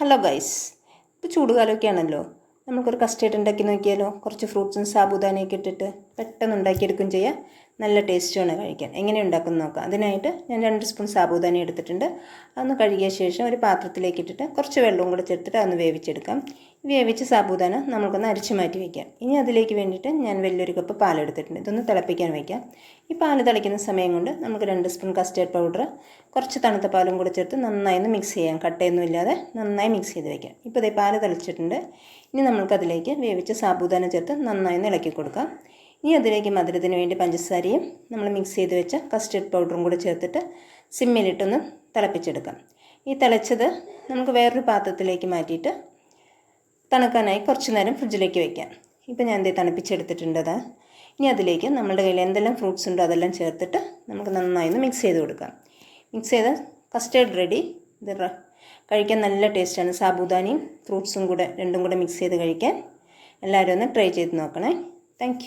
Hello guys ഇപ്പോൾ ചൂടുകാലമൊക്കെ ആണല്ലോ നമുക്കൊരു കസ്റ്റേർഡ് ഉണ്ടാക്കി നോക്കിയാലോ? കുറച്ച് ഫ്രൂട്ട്സും സാബുദാനയൊക്കെ ഇട്ടിട്ട് പെട്ടെന്ന് ഉണ്ടാക്കിയെടുക്കും ചെയ്യാം. നല്ല ടേസ്റ്റുമാണ് കഴിക്കാൻ. എങ്ങനെ ഉണ്ടാക്കുന്നു നോക്കാം. അതിനായിട്ട് ഞാൻ രണ്ട് സ്പൂൺ സാബുദാന എടുത്തിട്ടുണ്ട്. അതൊന്ന് കഴുകിയ ശേഷം ഒരു പാത്രത്തിലേക്ക് ഇട്ടിട്ട് കുറച്ച് വെള്ളവും കൂടെ ചേർത്തിട്ട് അതൊന്ന് വേവിച്ചെടുക്കാം. വേവിച്ച് സാബുദാന നമുക്കൊന്ന് അരിച്ച് മാറ്റി വയ്ക്കാം ഇനി അതിലേക്ക് വേണ്ടിയിട്ട് ഞാൻ വലിയൊരു കപ്പ് പാലെടുത്തിട്ടുണ്ട്. ഇതൊന്ന് തിളപ്പിക്കാൻ വയ്ക്കാം ഈ പാൽ തിളയ്ക്കുന്ന സമയം കൊണ്ട് നമുക്ക് രണ്ട് സ്പൂൺ കസ്റ്റേർഡ് പൗഡർ കുറച്ച് തണുത്ത പാലും കൂടെ ചേർത്ത് നന്നായി ഒന്ന് മിക്സ് ചെയ്യാം. കട്ടയൊന്നും ഇല്ലാതെ നന്നായി മിക്സ് ചെയ്ത് വയ്ക്കാം ഇപ്പോൾ ഇതേ പാൽ തിളച്ചിട്ടുണ്ട്. ഇനി നമുക്കതിലേക്ക് വേവിച്ച സാബുദാന ചേർത്ത് നന്നായി ഒന്ന് ഇളക്കി കൊടുക്കാം. ഇനി അതിലേക്ക് മധുരത്തിന് വേണ്ടി പഞ്ചസാരയും നമ്മൾ മിക്സ് ചെയ്ത് വെച്ച കസ്റ്റേർഡ് പൗഡറും കൂടെ ചേർത്തിട്ട് സിമ്മിലിട്ടൊന്ന് തിളപ്പിച്ചെടുക്കാം. ഈ തിളച്ചത് നമുക്ക് വേറൊരു പാത്രത്തിലേക്ക് മാറ്റിയിട്ട് തണുക്കാനായി കുറച്ച് നേരം ഫ്രിഡ്ജിലേക്ക് വയ്ക്കാം ഇപ്പോൾ ഞാൻ എന്തേ തണുപ്പിച്ചെടുത്തിട്ടുണ്ടത്. ഇനി അതിലേക്ക് നമ്മുടെ കയ്യിൽ എന്തെല്ലാം ഫ്രൂട്ട്സ് ഉണ്ടോ അതെല്ലാം ചേർത്തിട്ട് നമുക്ക് നന്നായി ഒന്ന് മിക്സ് ചെയ്ത് കൊടുക്കാം. മിക്സ് ചെയ്ത് കസ്റ്റേർഡ് റെഡി. ഇത് കഴിക്കാൻ നല്ല ടേസ്റ്റാണ്. സാബുദാനിയും ഫ്രൂട്ട്സും കൂടെ രണ്ടും കൂടെ മിക്സ് ചെയ്ത് കഴിക്കാൻ എല്ലാവരും ഒന്ന് ട്രൈ ചെയ്ത് നോക്കണേ. താങ്ക്